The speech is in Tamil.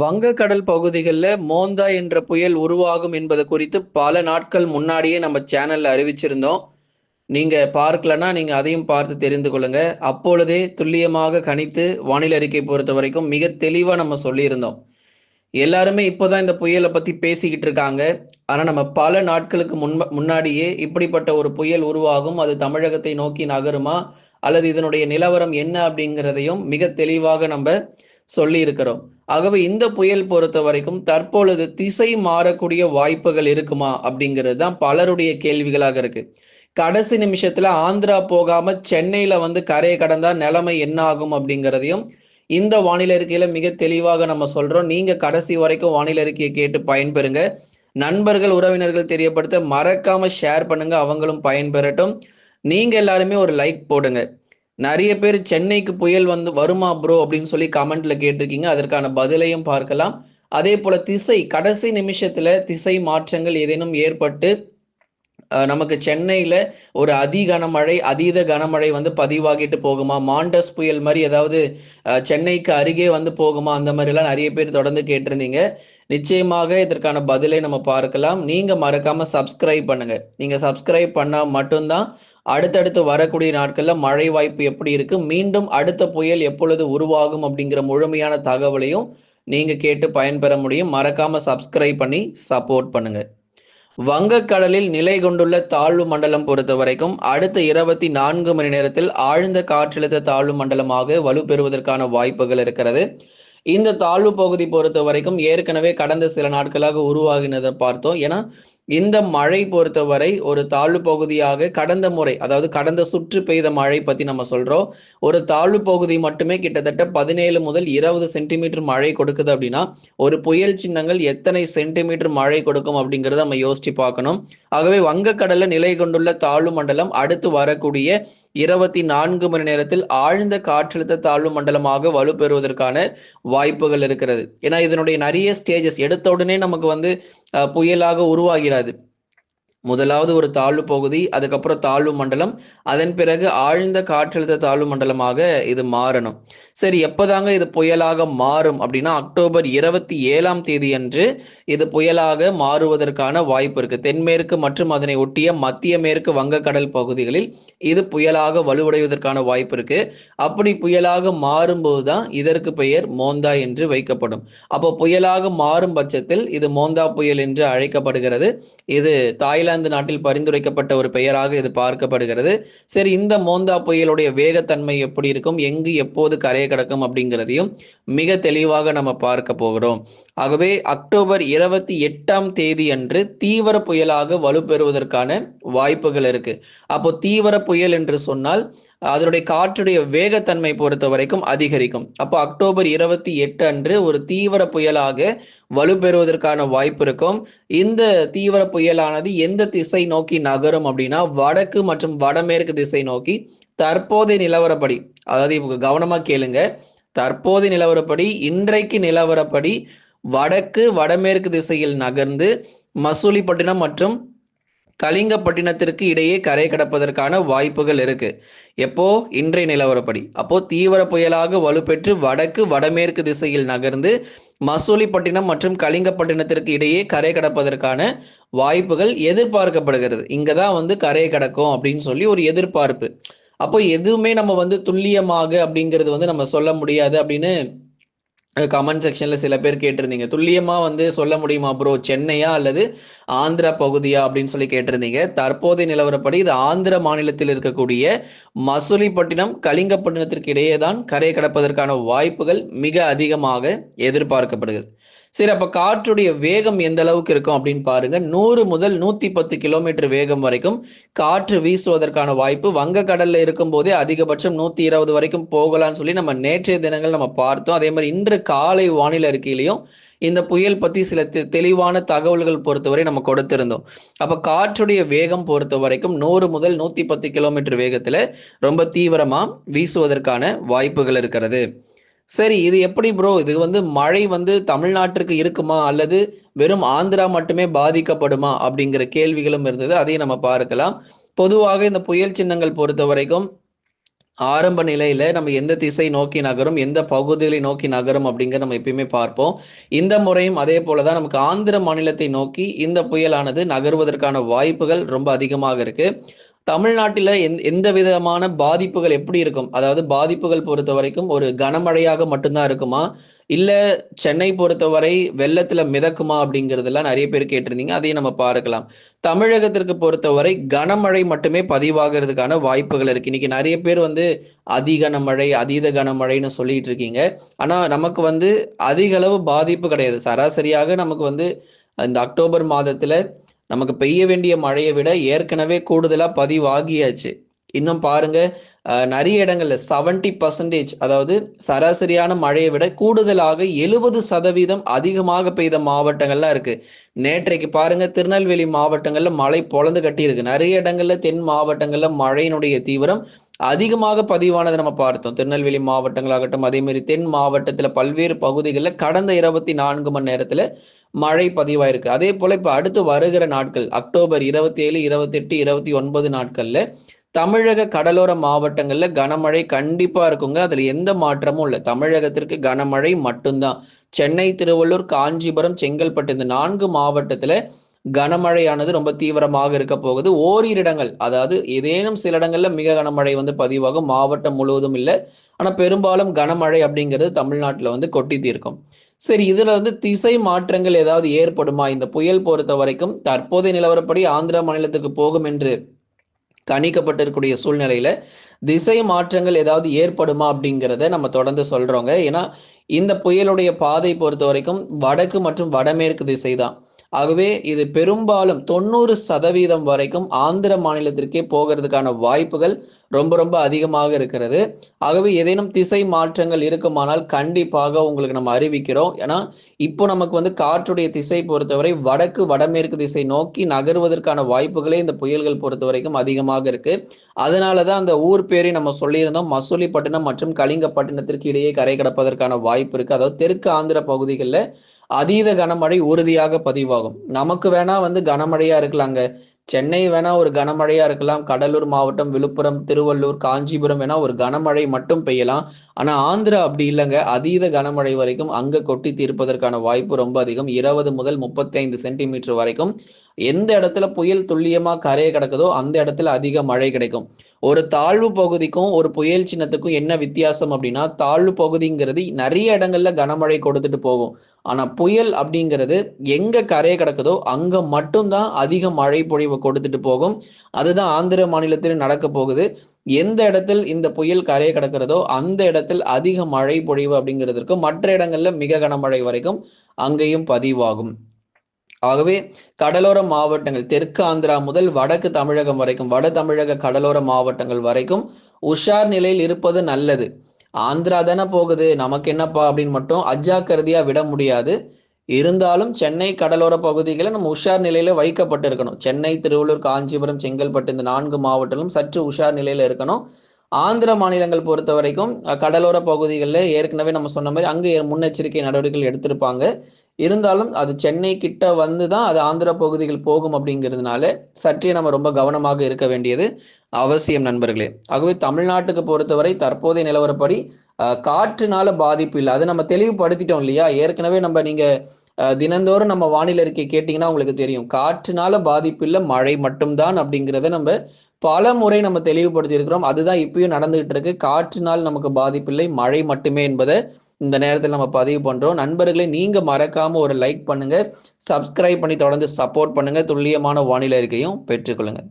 வங்கக்கடல் பகுதிகளில் மோந்தா என்ற புயல் உருவாகும் என்பது குறித்து பல நாட்கள் முன்னாடியே நம்ம சேனலில் அறிவிச்சிருந்தோம். நீங்கள் பார்க்கலன்னா நீங்கள் அதையும் பார்த்து தெரிந்து கொள்ளுங்க. அப்பொழுதே துல்லியமாக கணித்து வானிலை அறிக்கை பொறுத்த வரைக்கும் மிக தெளிவாக நம்ம சொல்லியிருந்தோம். எல்லாருமே இப்போ தான் இந்த புயலை பற்றி பேசிக்கிட்டு இருக்காங்க. ஆனால் நம்ம பல நாட்களுக்கு முன் முன்னாடியே இப்படிப்பட்ட ஒரு புயல் உருவாகும். அது தமிழகத்தை நோக்கி நகருமா? அல்லது இதனுடைய நிலவரம் என்ன அப்படிங்கிறதையும் மிக தெளிவாக நம்ம சொல்லியிருக்கிறோம். ஆகவே இந்த புயல் பொறுத்த வரைக்கும் தற்பொழுது திசை மாறக்கூடிய வாய்ப்புகள் இருக்குமா அப்படிங்கிறது தான் பலருடைய கேள்விகளாக இருக்கு. கடைசி நிமிஷத்துல ஆந்திரா போகாம சென்னையில வந்து கரையை கடந்தா நிலைமை என்ன ஆகும் அப்படிங்கிறதையும் இந்த வானிலை அறிக்கையில மிக தெளிவாக நம்ம சொல்றோம். நீங்க கடைசி வரைக்கும் வானிலை அறிக்கையை கேட்டு பயன்பெறுங்க. நண்பர்கள் உறவினர்கள் தெரியப்படுத்த மறக்காம ஷேர் பண்ணுங்க. அவங்களும் பயன்பெறட்டும். நீங்க எல்லாருமே ஒரு லைக் போடுங்க. நிறைய பேர் சென்னைக்கு புயல் வந்து வருமா ப்ரோ அப்படின்னு சொல்லி கமெண்ட்ல கேட்டிருக்கீங்க. அதற்கான பதிலையும் பார்க்கலாம். அதே போல திசை கடைசி நிமிஷத்துல திசை மாற்றங்கள் ஏதேனும் ஏற்பட்டு நமக்கு சென்னையில ஒரு அதி கனமழை அதீத கனமழை வந்து பதிவாகிட்டு போகுமா? மாண்டஸ் புயல் மாதிரி ஏதாவது சென்னைக்கு அருகே வந்து போகுமா? அந்த மாதிரி எல்லாம் நிறைய பேர் தொடர்ந்து கேட்டிருந்தீங்க. நிச்சயமாக இதற்கான பதிலை நம்ம பார்க்கலாம். நீங்க மறக்காம சப்ஸ்கிரைப் பண்ணுங்க. நீங்க சப்ஸ்கிரைப் பண்ணா மட்டும்தான் அடுத்தடுத்து வரக்கூடிய நாட்கள்ல மழை வாய்ப்பு எப்படி இருக்கு? மீண்டும் அடுத்த புயல் எப்பொழுது உருவாகும் அப்படிங்கிற முழுமையான தகவலையும் நீங்க கேட்டு பயன்பெற முடியும். மறக்காம சப்ஸ்கிரைப் பண்ணி சப்போர்ட் பண்ணுங்க. வங்கக்கடலில் நிலை கொண்டுள்ள தாழ்வு மண்டலம் பொறுத்த வரைக்கும் அடுத்த இருபத்தி நான்கு மணி நேரத்தில் ஆழ்ந்த காற்றழுத்த தாழ்வு மண்டலமாக வலுப்பெறுவதற்கான வாய்ப்புகள் இருக்கிறது. இந்த தாழ்வு பகுதி பொறுத்த வரைக்கும் ஏற்கனவே கடந்த சில நாட்களாக உருவாகினதை பார்த்தோம். ஏன்னா இந்த மழை பொறுத்தவரை ஒரு தாழ்வு பகுதியாக கடந்த முறை அதாவது கடந்த சுற்று பெய்த மழை பத்தி நம்ம சொல்றோம். ஒரு தாழ்வு பகுதி மட்டுமே கிட்டத்தட்ட பதினேழு முதல் இருபது சென்டிமீட்டர் மழை கொடுக்குது அப்படின்னா ஒரு புயல் சின்னங்கள் எத்தனை சென்டிமீட்டர் மழை கொடுக்கும் அப்படிங்கறத நம்ம யோசிச்சு பார்க்கணும். ஆகவே வங்கக்கடல்ல நிலை கொண்டுள்ள தாழ்வு மண்டலம் அடுத்து வரக்கூடிய இருபத்தி நான்கு மணி நேரத்தில் ஆழ்ந்த காற்றழுத்த தாழ்வு மண்டலமாக வலுப்பெறுவதற்கான வாய்ப்புகள் இருக்கிறது. ஏன்னா இதனுடைய நிறைய ஸ்டேஜஸ் எடுத்த உடனே நமக்கு வந்து புயலாக உருவாகிறது. முதலாவது ஒரு தாழ்வு பகுதி அதுக்கப்புறம் தாழ்வு மண்டலம் அதன் பிறகு ஆழ்ந்த காற்றழுத்த தாழ்வு மண்டலமாக இது மாறணும். சரி எப்போதாங்க இது புயலாக மாறும் அப்படின்னா அக்டோபர் இருபத்தி ஏழாம் தேதி அன்று இது புயலாக மாறுவதற்கான வாய்ப்பு இருக்கு. தென்மேற்கு மற்றும் அதனை ஒட்டிய மத்திய மேற்கு வங்கக்கடல் பகுதிகளில் இது புயலாக வலுவடைவதற்கான வாய்ப்பு இருக்கு. அப்படி புயலாக மாறும்போது தான் இதற்கு பெயர் மோந்தா என்று வைக்கப்படும். அப்போ புயலாக மாறும் பட்சத்தில் இது மோந்தா புயல் என்று அழைக்கப்படுகிறது. இது தாய்லாந்து நாட்டில் பரிந்துரைக்கப்பட்ட ஒரு பெயராக இது பார்க்கப்படுகிறது. சரி இந்த மோந்தா புயலுடைய வேகத்தன்மை எப்படி இருக்கும்? எங்கு எப்போது கரையை கடக்கும் அப்படிங்கிறதையும் மிக தெளிவாக நம்ம பார்க்க போகிறோம். ஆகவே அக்டோபர் இருபத்தி எட்டாம் தேதி அன்று தீவிர புயலாக வலுப்பெறுவதற்கான வாய்ப்புகள் இருக்கு. அப்போ தீவிர புயல் என்று சொன்னால் அதனுடைய காற்றுடைய வேகத்தன்மை பொறுத்த வரைக்கும் அதிகரிக்கும். அப்போ அக்டோபர் இருபத்தி எட்டு அன்று ஒரு தீவிர புயலாக வலுப்பெறுவதற்கான வாய்ப்பு இருக்கும். இந்த தீவிர புயலானது எந்த திசை நோக்கி நகரும் அப்படின்னா வடக்கு மற்றும் வடமேற்கு திசை நோக்கி தற்போதைய நிலவரப்படி அதாவது இப்போ கவனமா கேளுங்க தற்போதைய நிலவரப்படி இன்றைக்கு நிலவரப்படி வடக்கு வடமேற்கு திசையில் நகர்ந்து மசூலிப்பட்டினம் மற்றும் கலிங்கப்பட்டினத்திற்கு இடையே கரை கடப்பதற்கான வாய்ப்புகள் இருக்கு. எப்போ? இன்றைய நிலவரப்படி. அப்போ தீவிர புயலாக வலுப்பெற்று வடக்கு வடமேற்கு திசையில் நகர்ந்து மசூலிப்பட்டினம் மற்றும் கலிங்கப்பட்டினத்திற்கு இடையே கரை கடப்பதற்கான வாய்ப்புகள் எதிர்பார்க்கப்படுகிறது. இங்கே தான் வந்து கரை கடக்கும் அப்படின்னு சொல்லி ஒரு எதிர்பார்ப்பு. அப்போ எதுவுமே நம்ம வந்து துல்லியமாக அப்படிங்கிறது வந்து நம்ம சொல்ல முடியாது அப்படின்னு கமெண்ட் செக்ஷன்ல சில பேர் கேட்டிருந்தீங்க. துல்லியமா வந்து சொல்ல முடியுமா ப்ரோ சென்னையா அல்லது ஆந்திரா பகுதியா அப்படின்னு சொல்லி கேட்டிருந்தீங்க. தற்போதைய நிலவரப்படி இது ஆந்திர மாநிலத்தில் இருக்கக்கூடிய மசூலிப்பட்டினம் கலிங்கப்பட்டினத்திற்கு இடையே தான் கரை கடப்பதற்கான வாய்ப்புகள் மிக அதிகமாக எதிர்பார்க்கப்படுகிறது. சரி அப்ப காற்றுடைய வேகம் எந்த அளவுக்கு இருக்கும் அப்படின்னு பாருங்க. நூறு முதல் நூத்தி பத்து கிலோமீட்டர் வேகம் வரைக்கும் காற்று வீசுவதற்கான வாய்ப்பு. வங்கக்கடலில் இருக்கும் போதே அதிகபட்சம் நூத்தி இருபது வரைக்கும் போகலாம்னு சொல்லி நம்ம நேற்றைய தினங்கள் நம்ம பார்த்தோம். அதே மாதிரி இன்று காலை வானிலை அறிக்கையிலையும் இந்த புயல் பத்தி சில தெ- தெளிவான தகவல்கள் பொறுத்தவரை நம்ம கொடுத்திருந்தோம். அப்ப காற்றுடைய வேகம் பொறுத்த வரைக்கும் நூறு முதல் நூத்தி பத்து கிலோமீட்டர் வேகத்துல ரொம்ப தீவிரமா வீசுவதற்கான வாய்ப்புகள் இருக்கிறது. சரி இது எப்படி ப்ரோ இது வந்து மழை வந்து தமிழ்நாட்டிற்கு இருக்குமா? அல்லது வெறும் ஆந்திரா மட்டுமே பாதிக்கப்படுமா? அப்படிங்கிற கேள்விகளும் இருந்தது. அதையும் நம்ம பார்க்கலாம். பொதுவாக இந்த புயல் சின்னங்கள் பொறுத்த வரைக்கும் ஆரம்ப நிலையில நம்ம எந்த திசை நோக்கி நகரும் எந்த பகுதிகளை நோக்கி நகரும் அப்படிங்கிற நம்ம எப்பயுமே பார்ப்போம். இந்த முறையும் அதே போலதான் நமக்கு ஆந்திர மாநிலத்தை நோக்கி இந்த புயலானது நகர்வதற்கான வாய்ப்புகள் ரொம்ப அதிகமாக இருக்கு. தமிழ்நாட்டில் எந் எந்த விதமான பாதிப்புகள் எப்படி இருக்கும்? அதாவது பாதிப்புகள் பொறுத்த வரைக்கும் ஒரு கனமழையாக மட்டும்தான் இருக்குமா? இல்லை சென்னை பொறுத்தவரை வெள்ளத்தில் மிதக்குமா அப்படிங்கிறதெல்லாம் நிறைய பேர் கேட்டிருந்தீங்க. அதையும் நம்ம பார்க்கலாம். தமிழகத்திற்கு பொறுத்தவரை கனமழை மட்டுமே பதிவாகிறதுக்கான வாய்ப்புகள் இருக்கு. இன்னைக்கு நிறைய பேர் வந்து அதி கனமழை அதீத கனமழைன்னு சொல்லிட்டு இருக்கீங்க. ஆனால் நமக்கு வந்து அதிக அளவு பாதிப்பு கிடையாது. சராசரியாக நமக்கு வந்து இந்த அக்டோபர் மாதத்துல நமக்கு பெய்ய வேண்டிய மழையை விட ஏற்கனவே கூடுதலா பதிவாகியாச்சு. இன்னும் பாருங்க நிறைய இடங்கள்ல செவன்டி பர்சன்டேஜ் அதாவது சராசரியான மழையை விட கூடுதலாக எழுபது சதவீதம் அதிகமாக பெய்த மாவட்டங்கள்லாம் இருக்கு. நேற்றைக்கு பாருங்க திருநெல்வேலி மாவட்டங்கள்ல மழை பொழந்து கட்டி இருக்கு நிறைய இடங்கள்ல தென் மாவட்டங்கள்ல மழையினுடைய தீவிரம் அதிகமாக பதிவானதை நம்ம பார்த்தோம். திருநெல்வேலி மாவட்டங்களாகட்டும் அதே மாதிரி தென் மாவட்டத்தில் பல்வேறு பகுதிகளில் கடந்த இருபத்தி நான்கு மணி நேரத்தில் மழை பதிவாயிருக்கு. அதே போல இப்ப அடுத்து வருகிற நாட்கள் அக்டோபர் இருபத்தி ஏழு இருபத்தி எட்டு இருபத்தி ஒன்பது நாட்கள்ல தமிழக கடலோர மாவட்டங்கள்ல கனமழை கண்டிப்பா இருக்குங்க. அதுல எந்த மாற்றமும் இல்லை. தமிழகத்திற்கு கனமழை மட்டும்தான். சென்னை திருவள்ளூர் காஞ்சிபுரம் செங்கல்பட்டு இந்த நான்கு மாவட்டத்துல கனமழையானது ரொம்ப தீவிரமாக இருக்க போகுது. ஓரிரு இடங்கள் அதாவது ஏதேனும் சில இடங்கள்ல மிக கனமழை வந்து பதிவாகும். மாவட்டம் முழுவதும் இல்லை. ஆனா பெரும்பாலும் கனமழை அப்படிங்கிறது தமிழ்நாட்டில் வந்து கொட்டி தீர்க்கும். சரி இதுல வந்து திசை மாற்றங்கள் ஏதாவது ஏற்படுமா? இந்த புயல் பொறுத்த வரைக்கும் தற்போதைய நிலவரப்படி ஆந்திரா மாநிலத்துக்கு போகும் என்று கணிக்கப்பட்டிருக்கக்கூடிய சூழ்நிலையில திசை மாற்றங்கள் ஏதாவது ஏற்படுமா அப்படிங்கிறத நம்ம தொடர்ந்து சொல்றோங்க. ஏன்னா இந்த புயலுடைய பாதை பொறுத்த வரைக்கும் வடக்கு மற்றும் வடமேற்கு திசை தான் ஆகவே இது பெரும்பாலும் தொண்ணூறு சதவீதம் வரைக்கும் ஆந்திர மாநிலத்திற்கே போகிறதுக்கான வாய்ப்புகள் ரொம்ப ரொம்ப அதிகமாக இருக்கிறது. ஆகவே ஏதேனும் திசை மாற்றங்கள் இருக்குமானால் கண்டிப்பாக உங்களுக்கு நம்ம அறிவிக்கிறோம். ஏன்னா இப்போ நமக்கு வந்து காற்றுடைய திசை பொறுத்தவரை வடக்கு வடமேற்கு திசை நோக்கி நகர்வதற்கான வாய்ப்புகளே இந்த புயல்கள் பொறுத்த வரைக்கும் அதிகமாக இருக்கு. அதனால தான் அந்த ஊர் பேரை நம்ம சொல்லியிருந்தோம். மசூலிப்பட்டினம் மற்றும் கலிங்கப்பட்டினத்திற்கு இடையே கரை கடப்பதற்கான வாய்ப்பு இருக்கு. அதாவது தெற்கு ஆந்திர பகுதிகளில் அதீத கனமழை உறுதியாக பதிவாகும். நமக்கு வேணா வந்து கனமழையா இருக்கலாங்க. சென்னை வேணா ஒரு கனமழையா இருக்கலாம். கடலூர் மாவட்டம் விழுப்புரம் திருவள்ளூர் காஞ்சிபுரம் வேணா ஒரு கனமழை மட்டும் பெய்யலாம். ஆனா ஆந்திரா அப்படி இல்லைங்க. அதீத கனமழை வரைக்கும் அங்க கொட்டி தீர்ப்பதற்கான வாய்ப்பு ரொம்ப அதிகம். இருபது முதல் முப்பத்தைந்து சென்டிமீட்டர் வரைக்கும் எந்த இடத்துல புயல் துல்லியமா கரையை கிடக்குதோ அந்த இடத்துல அதிக மழை கிடைக்கும். ஒரு தாழ்வு பகுதிக்கும் ஒரு புயல் சின்னத்துக்கும் என்ன வித்தியாசம் அப்படின்னா தாழ்வு பகுதிங்கிறது நிறைய இடங்கள்ல கனமழை கொடுத்துட்டு போகும். ஆனா புயல் அப்படிங்கிறது எங்க கரையை கிடக்குதோ அங்க மட்டும்தான் அதிக மழை பொழிவை கொடுத்துட்டு போகும். அதுதான் ஆந்திர மாநிலத்தில் நடக்க போகுது. எந்த இடத்தில் இந்த புயல் கரையை கிடக்கிறதோ அந்த இடத்தில் அதிக மழை பொழிவு அப்படிங்கிறது இருக்கும் மற்ற இடங்கள்ல மிக கனமழை வரைக்கும் அங்கேயும் பதிவாகும். ஆகவே கடலோர மாவட்டங்கள் தெற்கு ஆந்திரா முதல் வடக்கு தமிழகம் வரைக்கும் வட தமிழக கடலோர மாவட்டங்கள் வரைக்கும் உஷார் நிலையில் இருப்பது நல்லது. ஆந்திரா தானே போகுது நமக்கு என்னப்பா அப்படின்னு மட்டும் அஜாக்கிரதையா விட முடியாது. இருந்தாலும் சென்னை கடலோர பகுதிகளை நம்ம உஷார் நிலையில வைக்கப்பட்டிருக்கணும். சென்னை திருவள்ளூர் காஞ்சிபுரம் செங்கல்பட்டு இந்த நான்கு மாவட்டங்களும் சற்று உஷார் நிலையில இருக்கணும். ஆந்திர மாநிலங்கள் பொறுத்த வரைக்கும் கடலோர பகுதிகளில் ஏற்கனவே நம்ம சொன்ன மாதிரி அங்கே முன்னெச்சரிக்கை நடவடிக்கைகள் எடுத்திருப்பாங்க. இருந்தாலும் அது சென்னை கிட்ட வந்து தான் அது ஆந்திர பகுதிகள் போகும் அப்படிங்கிறதுனால சற்றே நம்ம ரொம்ப கவனமாக இருக்க வேண்டியது அவசியம் நண்பர்களே. ஆகவே தமிழ்நாட்டுக்கு பொறுத்தவரை தற்போதைய நிலவரப்படி காற்றுனால பாதிப்பு இல்லை. அது நம்ம தெளிவுபடுத்திட்டோம் இல்லையா? ஏற்கனவே நம்ம நீங்கள் தினந்தோறும் நம்ம வானிலை இருக்கை கேட்டிங்கன்னா உங்களுக்கு தெரியும். காற்றுனால பாதிப்பு இல்லை மழை மட்டும்தான் அப்படிங்கிறத நம்ம பல முறை நம்ம தெளிவுபடுத்தி இருக்கிறோம் அதுதான் இப்பயும் நடந்துகிட்டு இருக்கு காற்றினால் நமக்கு பாதிப்பில்லை மழை மட்டுமே என்பதை இந்த நேரத்தில் நம்ம பதிவு பண்றோம். நண்பர்களை நீங்க மறக்காம ஒரு லைக் பண்ணுங்க. சப்ஸ்கிரைப் பண்ணி தொடர்ந்து சப்போர்ட் பண்ணுங்க. துல்லியமான வானிலை இருக்கையும் பெற்றுக்கொள்ளுங்க.